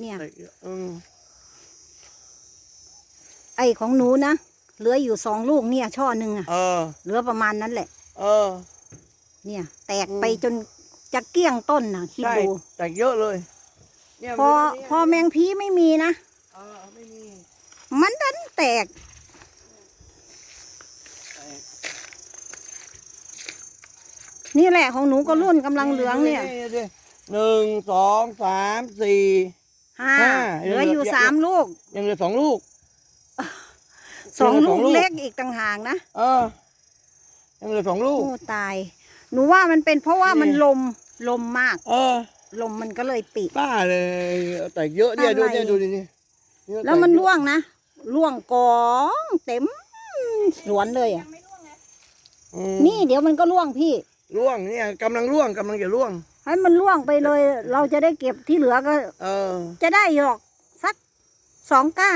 เนี่ย แตกเยอะอืมไอของหนูนะเหลืออยู่สองลูกเนี่ย ช่อหนึ่งอะเออ เหลือประมาณนั้นแหละ เออ เนี่ย แตกอืมไปจนจะเกลี้ยงต้นนะคิดใช่ดูแตกเยอะเลยเนี่ยพอมันเนี่ยพอแมงพีไม่มีนะ เออไม่มีมันดันแตก แตกนี่แหละของหนูก็รุ่นกำลังเหลืองเนี่ยดูหนึ่งสองสามสี่ ห้าห้าเหลืออยู่เหลือสามลูก ยังเหลือสองลูก สองยังเหลูกเล็กอีกต่างหากนะเออ ยังเหลือสองลูกโอ้ตาย หนูว่ามันเป็นเพราะว่านี่มันลมลมมาก เออ ลมมันก็เลยปิป้าเลยแตกเยอะเนี่ยอะไรดูเนี่ยดูดินี่เยอะแล้วมันตกเยอะร่วงนะร่วงกองเต็มสวนเลยอะอืมนี่เดี๋ยวมันก็ร่วงพี่ร่วงเนี่ยกำลังร่วงกำลังจะร่วง ให้มันร่วงไปเลย เราจะได้เก็บที่เหลือก็ เออจะได้หรอกสักสองก้า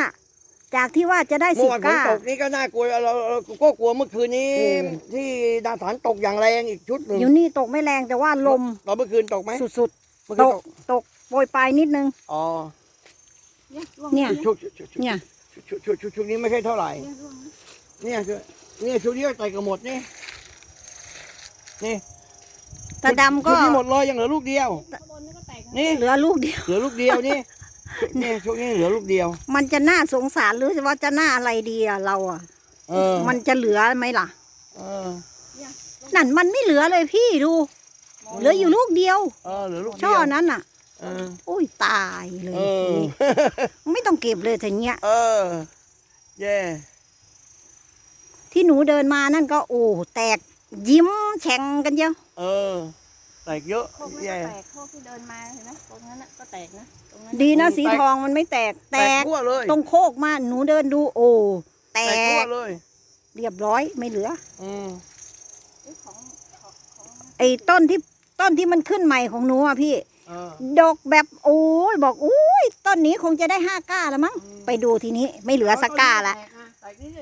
จากที่ว่าจะได้เมื่สิอบวานฝนก้า ตกนี่ก็น่ากลัวเราเราเราก็กลัวเมื่อคืนนี้ อืม ที่ดาวสารตกอย่างแรงอีกชุดหนึ่งอยู่นี่ตกไม่แรงแต่ว่าลมเราเมื่อคืนตกไหมสุดเมื่อๆ ตคืนกตกตกโปรยปลายนิดนึง อ๋อเนี่ย ชุดชุดชุดชุดเนี่ย ชุดชุดชุดชุดนี้ไม่ใช่เท่าไหร่ เนี่ยคือเนี่ยชุดนี้ก็ใส่กันหมดนี่นี่ ตาดำก็ชุดนี้หมดเลยยังเหลือลูกเดียว นี่เหลือลูกเดียว เหลือลูกเดียวนี่นี่ชุดนี้เหลือลูกเดียว มันจะน่าสงสารหรือว่าจะน่าอะไรดีอะเราอะเออมันจะเหลือไหมล่ะเออนั่นมันไม่เหลือเลยพี่ดู เหลืออยู่ลูกเดียวเออเหลือลูกเดีช่อยวนั้นอะเอออุ้ยตายเลยเออไม่ต้องเก็บเลยแต่เนี้ยเออ แย่ที่หนูเดินมานั่นก็โอ้แตก ยิ้มแฉ่งกันเยอะเออ แตกเยอะโคกไม่แย่ก็แตกโคกที่เดินมาเห็นไหมตรงนั้นน่ะก็แตกนะตรงนั้นดีนะโอ้สีแตกทองมันไม่แตก แตแตกกทั่วเลยตรงโคกมาหนูเดินดูโอ้แตแตกทั่วกเลยเรียบร้อยไม่เหลือ อืมเอ้ยของของของไอ้ต้นที่ต้นที่มันขึ้นใหม่ของหนูอะพี่ เออดกแบบโอ้ยบอกอุ้ยต้นนี้คงจะได้ห้าก้าแล้วมั้งไปดูทีนี้ไม่เหลือสักก้าละ แตกนิดเดียว